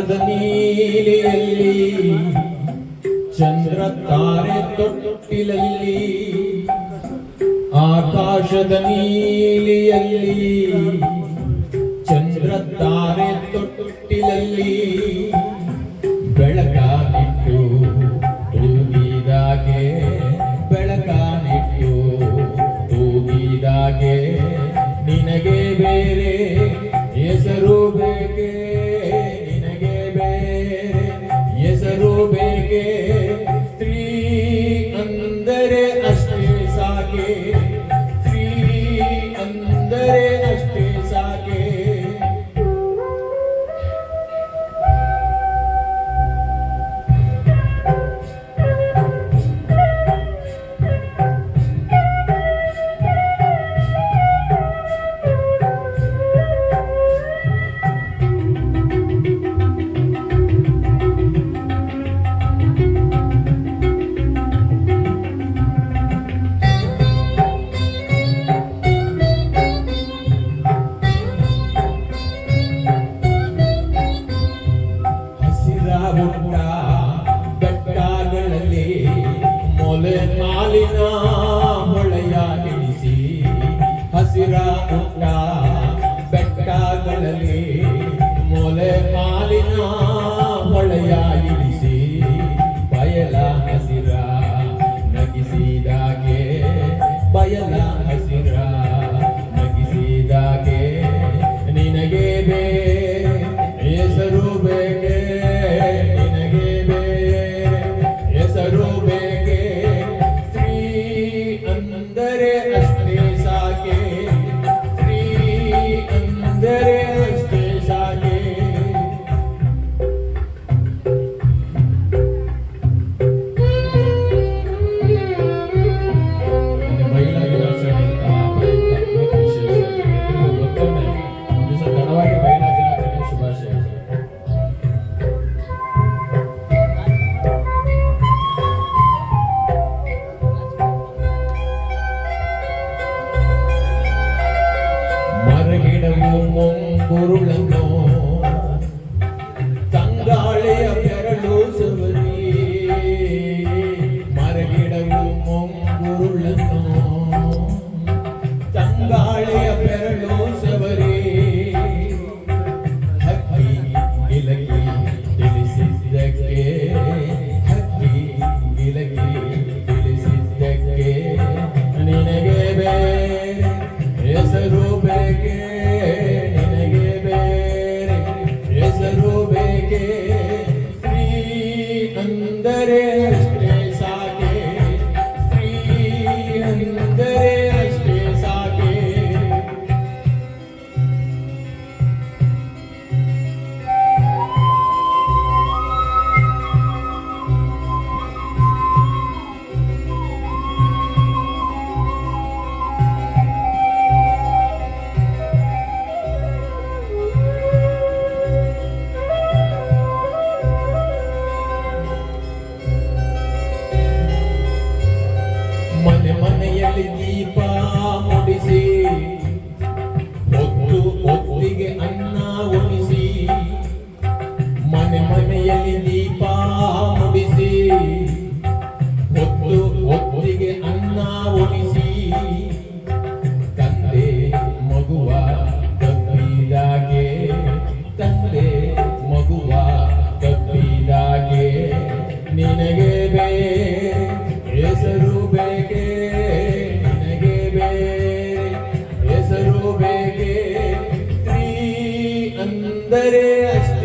ಮೋಡದ ನೀಲಿಯಲ್ಲಿ ಚಂದ್ರ ತಾರೆ ತೊಟ್ಟಿಲಲ್ಲಿ ಆಕಾಶದ ನೀಲಿಯಲ್ಲಿ. ಹಾಲಿನ ಹೊಳೆಯ ಇಳಿಸಿ ಹಸಿರ ಪುಟ್ಟ ಬೆಟ್ಟಗಳಲ್ಲಿ ಮೊಲೆ ಹಾಲಿನ ಹೊಳೆಯ ಇಳಿಸಿ ಬಯಲ ಹಸಿರ ನಗಿಸಿದಾಗೆ ಬಯಲ பொருளங்கோ தங்காளே அபரலோசவதி மரகிடவும் பொருளங்கோ தங்காளே அபரலோசவரி ஹக்கி இலகி ತಿಳಿಸಿದ್ದಕ್ಕೆ ಹಕ್ಕಿ ಇಲಗಿ ತಿಳಿಸಿದ್ದಕ್ಕೆ ನಿನಗೆ ಬೇರೆ ಹೆಸರು ಬೇಕೇ ಮನೆಯಲ್ಲಿ ದೀಪ ಮುಡಿಸಿ ಒತ್ತು ಒತ್ತಿಗೆ ಅನ್ನ ಉಣಿಸಿ ಮನೆ ಮನೆಯಲ್ಲಿ ದೀಪ ಮುಡಿಸಿ, ಹೊತ್ತು ಹೊತ್ತಿಗೆ ಅನ್ನ ಉಣಿಸಿ ತಂದೆ ಮಗುವ ಕಬ್ಬಿದಾಗೆ ತಂದೆ ಮಗುವ ಕಬ್ಬಿದಾಗೆ ನಿನಗೆ ಬೇ, ಹೆಸರು Let it